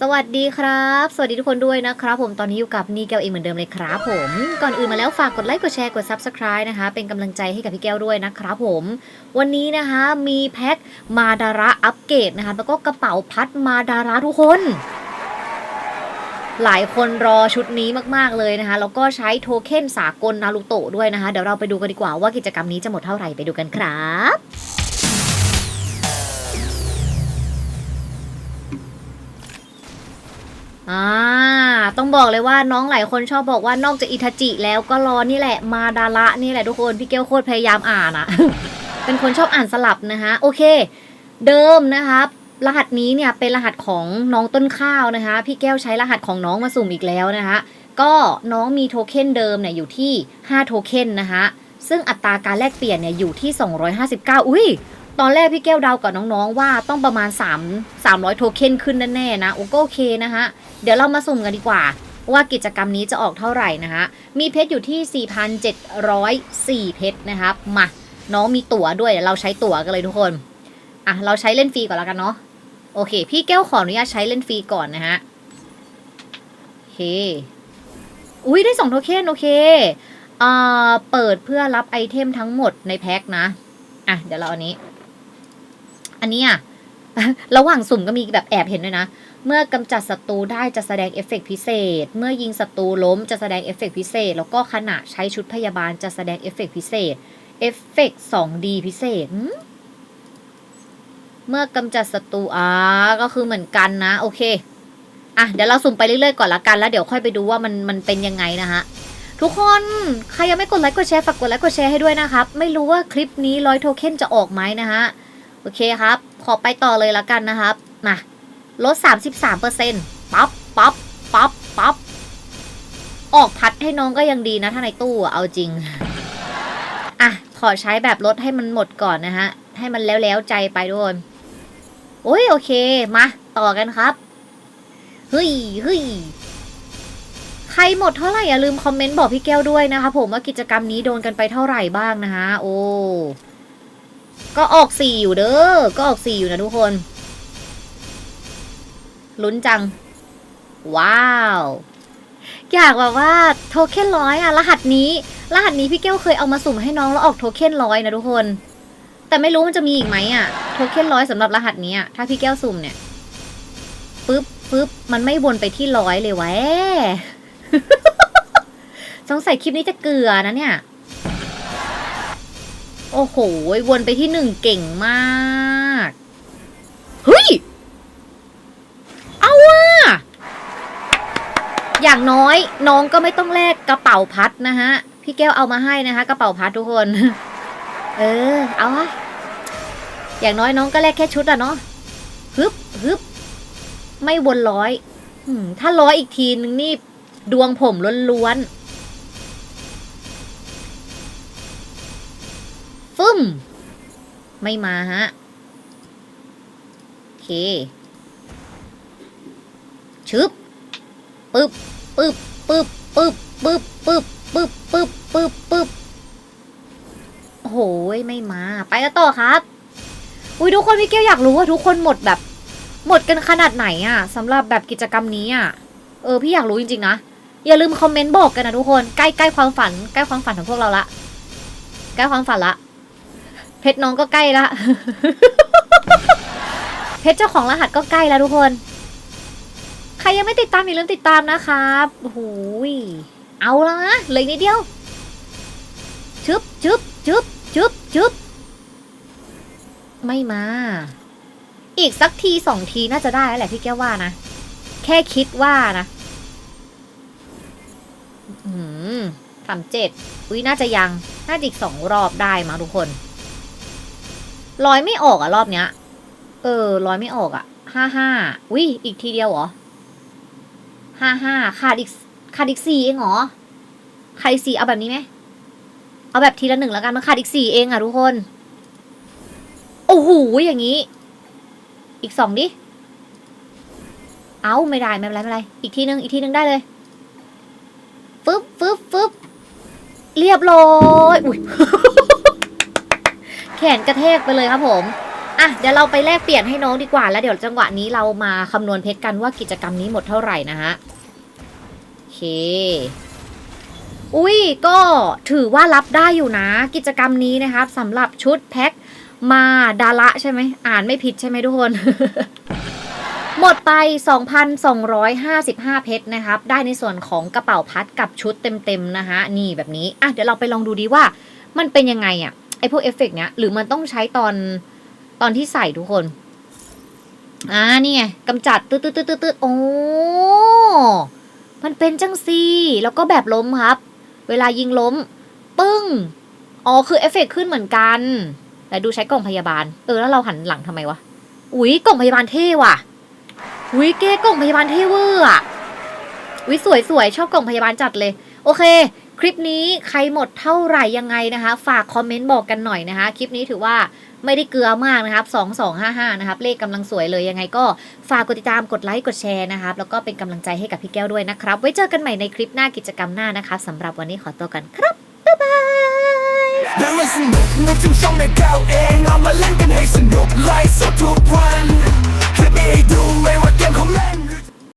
สวัสดีครับ สวัสดีทุกคนด้วยนะครับ ผมตอนนี้อยู่กับนี่แก้วเองเหมือนเดิมเลยครับผมก่อนอื่นมาแล้วฝากกดไลค์กดแชร์กด Subscribe นะคะ เป็นกำลังใจให้กับพี่แก้วด้วยนะครับผม วันนี้นะคะมีแพ็คมาดาระอัปเกรดนะคะ แล้วก็กระเป๋าพัดมาดาระทุกคน หลายคนรอชุดนี้มากๆเลยนะคะ แล้วก็ใช้โทเค็นสากลนารูโตะด้วยนะคะ เดี๋ยวเราไปดูกันดีกว่าว่ากิจกรรมนี้จะหมดเท่าไหร่ไปดูกันครับ อ่า ต้องบอกเลยว่าน้องหลายคนชอบบอกว่านอกจากอิทาจิแล้วก็รอนี่แหละมาดาระนี่แหละทุกคนพี่เกลโคตรพยายามอ่านอะ เป็นคนชอบอ่านสลับนะคะโอเค เดิมนะคะรหัสนี้เนี่ยเป็นรหัสของน้องต้นข้าวนะคะ พี่แก้วใช้รหัสของน้องมาสุ่มอีกแล้วนะคะ ก็น้องมีโทเค็นเดิมเนี่ยอยู่ที่ 5 โทเค็นนะคะซึ่งอัตราการแลกเปลี่ยนเนี่ยอยู่ที่ 259 อุ้ย ตอนแรกพี่แก้วเดากับน้องๆว่าต้องประมาณ 3 300 โทเค็นขึ้นแน่ๆนะโอ้ก็โอเคนะคะ เดี๋ยวเรามาสุ่มกันดีกว่า ว่ากิจกรรมนี้จะออกเท่าไหร่นะคะมีเพชรอยู่ที่ 4,704 เพชรนะครับมาน้องมีตั๋วด้วยเราใช้ตั๋วกันเลยทุกคนอะเราใช้เล่นฟรีก่อนแล้วกันเนาะโอเค พี่แก้วขออนุญาตใช้เล่นฟรีก่อนนะฮะโอเคอุ้ยได้สองโทเค็นโอเคอ่าเปิดเพื่อรับไอเทมทั้งหมดในแพ็คนะอะเดี๋ยวเราอันนี้ อันนี้อะระหว่างสุ่มก็มีแบบแอบเห็นด้วยนะ เมื่อกำจัดศัตรูได้จะแสดงเอฟเฟกต์พิเศษ เมื่อยิงศัตรูล้มจะแสดงเอฟเฟกต์พิเศษ แล้วก็ขณะใช้ชุดพยาบาลจะแสดงเอฟเฟกต์พิเศษ เอฟเฟกต์ 2D พิเศษ เมื่อกำจัดศัตรูอ่าก็คือเหมือนกันนะ โอเค อะ เดี๋ยวเราสุ่มไปเรื่อยๆก่อนละกัน แล้วเดี๋ยวค่อยไปดูว่ามันมันเป็นยังไงนะคะทุกคน ใครยังไม่กดไลค์กดแชร์ฝากกดไลค์กดแชร์ให้ด้วยนะครับ ไม่รู้ว่าคลิปนี้ร้อยโทเค็นจะออกไหมนะฮะ โอเคครับ ขอไปต่อเลยละกันนะครับมาลด 33เปอร์เซ็นต์ปั๊บปั๊บปั๊บปั๊บออกพัดให้น้องก็ยังดีนะ ถ้าในตู้เอาจริง อะ ขอใช้แบบลดให้มันหมดก่อนนะฮะ ให้มันแล้วแล้วๆใจไปด้วยโอ้ย โอเค มา ต่อกันครับเฮ้ยเฮ้ยใครหมดเท่าไหร่อย่าลืมคอมเมนต์บอกพี่แก้วด้วยนะคะผมว่ากิจกรรมนี้โดนกันไปเท่าไหร่บ้างนะฮะ โอ้ ก็ออกสี่อยู่เด้อ ก็ออกสี่อยู่นะทุกคน ลุ้นจัง ว้าว อยากแบบว่าโทเค็นร้อยอะรหัสนี้ รหัสนี้พี่แก้วเคยเอามาสุ่มให้น้องแล้วออกโทเค็นร้อยนะทุกคน แต่ไม่รู้มันจะมีอีกไหมอะโทเค็นร้อยสำหรับรหัสนี้อะถ้าพี่แก้วสุ่มเนี่ยปึ๊บปึ๊บมันไม่วนไปที่ร้อยเลยวะสงสัยคลิปนี้จะเกลือนะเนี่ย โอ้โห วนไปที่หนึ่งเก่งมากเฮ้ยเอาว่ะอย่างน้อยน้องก็ไม่ต้องแลกกระเป๋าพัดนะฮะ พี่แก้วเอามาให้นะคะ กระเป๋าพัดทุกคน เออ เอาวะอย่างน้อยน้องก็แลกแค่ชุดอะเนาะฮึบฮึบไม่วนร้อยถ้าร้อยอีกทีนึงนี่ ดวงผมล้วนๆ ฟึ่ม ไม่มาฮะ โอเค ชึบ ปึ๊บปึ๊บปึ๊บปึ๊บปึ๊บปึ๊บปึ๊บปึ๊บปึ๊บปึ๊บโอ้โหไม่มา ไปกันต่อครับ อุ้ยทุกคนพี่เกี้ยวอยากรู้ว่าทุกคนหมดแบบ หมดกันขนาดไหนอะสำหรับแบบกิจกรรมนี้อะเออพี่อยากรู้จริงๆนะอย่าลืมคอมเมนต์บอกกันนะทุกคนใกล้ใกล้ความฝันใกล้ความฝันของพวกเราละใกล้ความฝันละ เพชรน้องก็ใกล้ละ เพชรเจ้าของรหัสก็ใกล้แล้วทุกคน ใครยังไม่ติดตามอย่าลืมติดตามนะครับโอ้โหยเอาแล้วนะเหลยนิดเดียวชึบชึบชึบชึบชึบไม่มา อีกสักทีสองทีน่าจะได้แล้วแหละพี่แก้วว่านะ แค่คิดว่านะอืมสามเจ็ดอุ้ยน่าจะยัง น่าจะอีกสองรอบได้มาทุกคน ร้อยไม่ออกอะรอบเนี้ย เออร้อยไม่ออกอะห้าห้าอุ้ยอีกทีเดียวเหรอห้าห้าขาดอีกขาดอีกสี่เองเหรอขาดอีกสี่เอาแบบนี้ไหมเอาแบบทีละหนึ่งแล้วกันมันขาดอีกสี่เองอะทุกคน โอ้โหอย่างนี้ อีกสองดิเอาไม่ได้ไม่เป็นไรไม่เป็นไรอีกทีนึงอีกทีนึงได้เลยฟึบฟึบฟึบเรียบร้อยอุ้ย นกระแทกไปเลยครับผมอะเดี๋ยวเราไปแลกเปลี่ยนให้น้องดีกว่า แล้วเดี๋ยวจังหวะนี้เรามาคำนวณเพชรกันว่ากิจกรรมนี้หมดเท่าไหร่นะฮะโอเค อุ้ยก็ถือว่ารับได้อยู่นะ กิจกรรมนี้นะครับสำหรับชุดแพ็คมาดาระใช่ไหมอ่านไม่ผิดใช่ไหมทุกคน หมดไป 2,255 เพชรนะครับ ได้ในส่วนของกระเป๋าพัดกับชุดเต็มๆนะคะนี่แบบนี้อะเดี๋ยวเราไปลองดูดีว่ามันเป็นยังไงอะไอพวกเอฟเฟกต์เนี้ยหรือมันต้องใช้ตอนตอนที่ใส่ทุกคน อ่านี่ไงกำจัดตืดตืดตืดตืดโอ้มันเป็นจังซีแล้วก็แบบล้มครับ เวลายิงล้ม ปึ้ง อ๋อ คือเอฟเฟกต์ขึ้นเหมือนกัน แต่ดูใช้กล่องพยาบาล เออ แล้วเราหันหลังทำไมวะ อุ๊ย กล่องพยาบาลเท่ว่ะ อุ๊ย เก้กล่องพยาบาลเท่เวอร์อะ อุ๊ย สวยสวยชอบกล่องพยาบาลจัดเลย โอเค คลิปนี้ใครหมดเท่าไหร่ยังไงนะคะ ฝากคอมเมนต์บอกกันหน่อยนะคะ คลิปนี้ถือว่าไม่ได้เกลือมากนะครับ2255นะครับ เลขกำลังสวยเลยยังไงก็ฝากกดติดตามกดไลค์กดแชร์นะครับ แล้วก็เป็นกำลังใจให้กับพี่แก้วด้วยนะครับ ไว้เจอกันใหม่ในคลิปหน้ากิจกรรมหน้านะคะสำหรับวันนี้ขอตัวกันครับ บ๊ายบาย นั่งมันสนุกนึช่องในเก่าเองเอามาเล่นกันให้สนุกไลฟ์สดทุกวันคลิปนี้ให้ดูไม่ว่าเกมของเล่น